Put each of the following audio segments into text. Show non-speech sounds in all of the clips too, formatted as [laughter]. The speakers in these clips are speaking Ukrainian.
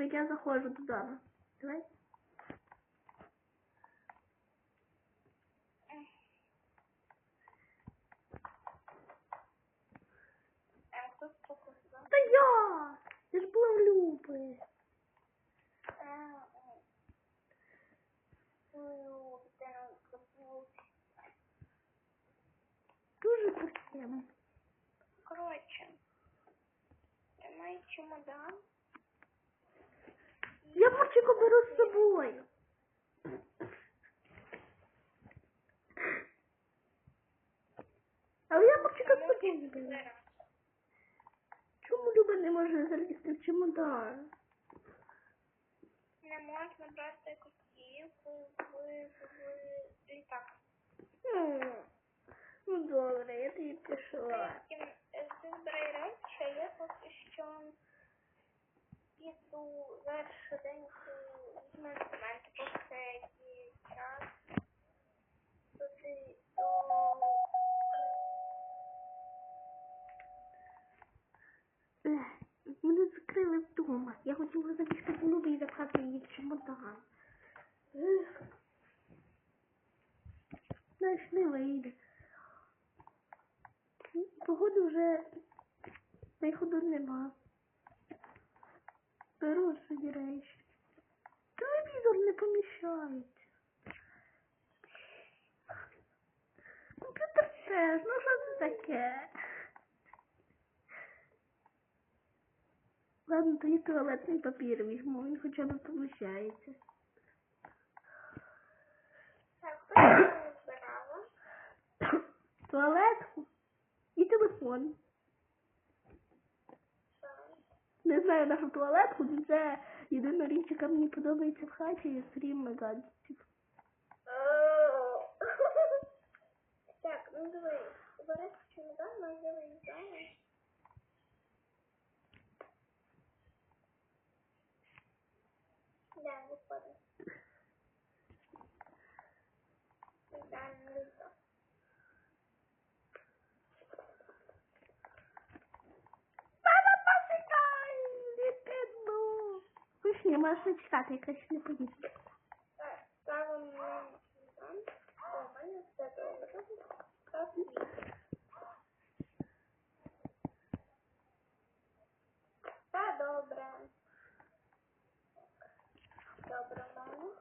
Так я заходжу додому. Давай. А. Та я! Я ж була в Люби. Дуже красиво. Коротше, тримай чемодан. Я Мурчику беру з собою. Але я Мурчика з собою не беру. Чому Люба не може залізти в чемодан? Не можна брати копійку в, літак. Ну добре, я тобі пішла. Е, ти збирай речі, а я поки що піду зараз швиденько візьму інструменти, поки є час. Туди до... Ех, Мене закрили вдома. Я хотіла залізти в Люби і запхати її в чемодан. Знаєш, не вийде. Погоди вже виходу нема. Беру собі речі. Телевізор не поміщається. Комп'ютер теж, ну що це таке? Ладно, тоді туалетний папір візьму, він хоча б поміщається. Туалетку і телефон. Не знаю нашу туалетку, але це єдина річ, яка мені подобається в хаті, крім гаджетів. [laughs] Так, ну давай, бери чемодан, ми Не можеш не чекати, якась не поїздка. Так, ставимо. О, в мене все добре. Все добре. Добре, мамо.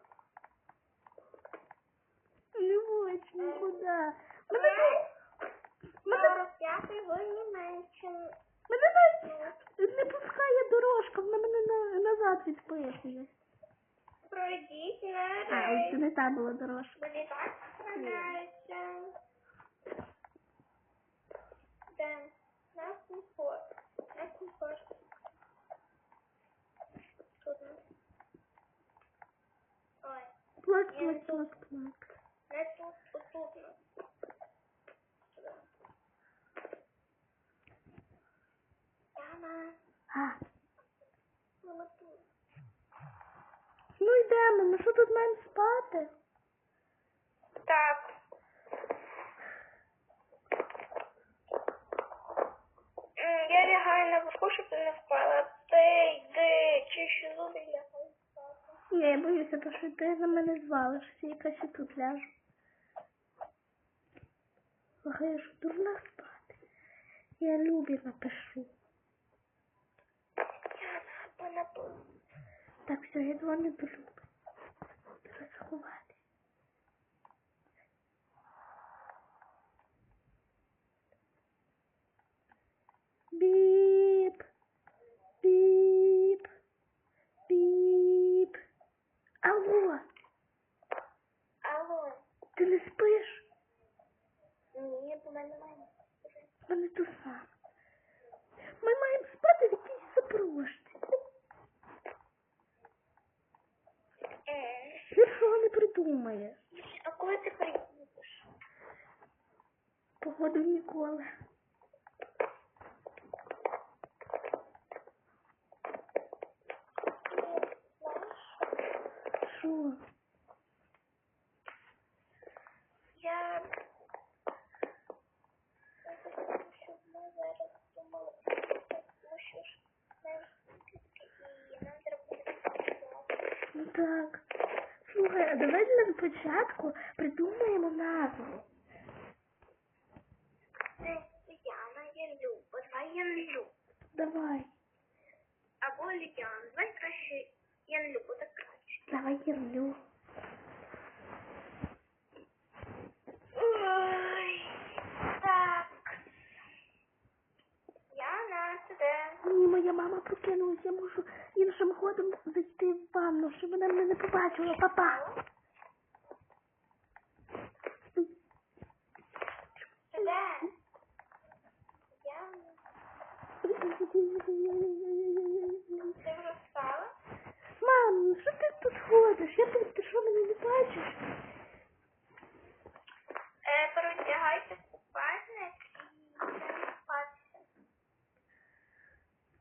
Не хочу нікуди. Мене, мене, 45 ви не менше. мене навіть пускає дорожка, вона мене на, назад відписує. Пройдіть на А, ось це рейс. не та була дорожка. Мені так справляється. Де? На комфорт. На комфорт. Тут. Ой, Плак, плак, плак, плак. Тут маємо спати? Так. Я лягаю на вушку, щоб ти не впала. Ти йди, чищу зуби і лягаю спати. Я боюся, то що ти на мене звалишся, якась і тут ляжу. Ага, я ж дурна спати. Я Любі напишу. Я вона. Так, все, я дзвоню до Люби. Треба сховати. Біп. Біп. Біп. Алло, Алло. ти не спиш? Ні, до мене немає. Мене то саме. Ми маємо спати в якійсь запрошці. М, Гіршого не придумаєш. А коли ти приїдеш? Погоду ніколи. Що? Я... Я думаю, що ми зараз думали, ну що ж, нам треба Так. Слухай, а давай для початку придумаємо назву. Це Яна, я Люба, давай я Люб. Давай. Або Ліян, давай краще я Любу, так краще. Давай Єрлю. Ой, так. Яна, це де? Ні, моя мама прокинулась, я мушу іншим ходом зайти в ванну, щоб вона мене не побачила, папа. Це де? Яна, ти вже встала? Мам, ну що ти тут ходиш? Я тут, ти що мене не бачиш? Е, переодягайся в купальник і йдемо спатися.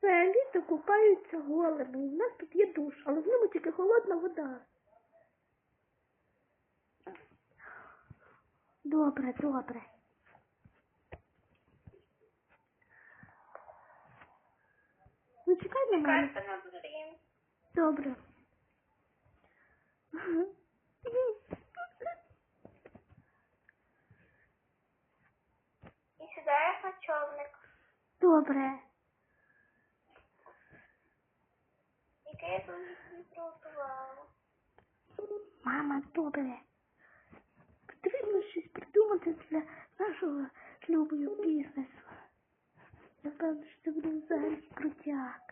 Взагалі-то купаються голими. У нас тут є душ, але в ньому тільки холодна вода. Добре, добре. Ну чекай на мене. Чекайте на дворі. Добре. І сідаєш на човник, Добре. який я тут собі приготувала. Мама, добре. Потрібно щось придумати для нашого шлюбу бізнесу. Напевно, що це буде взагалі крутяк.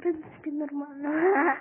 В принципі, нормально.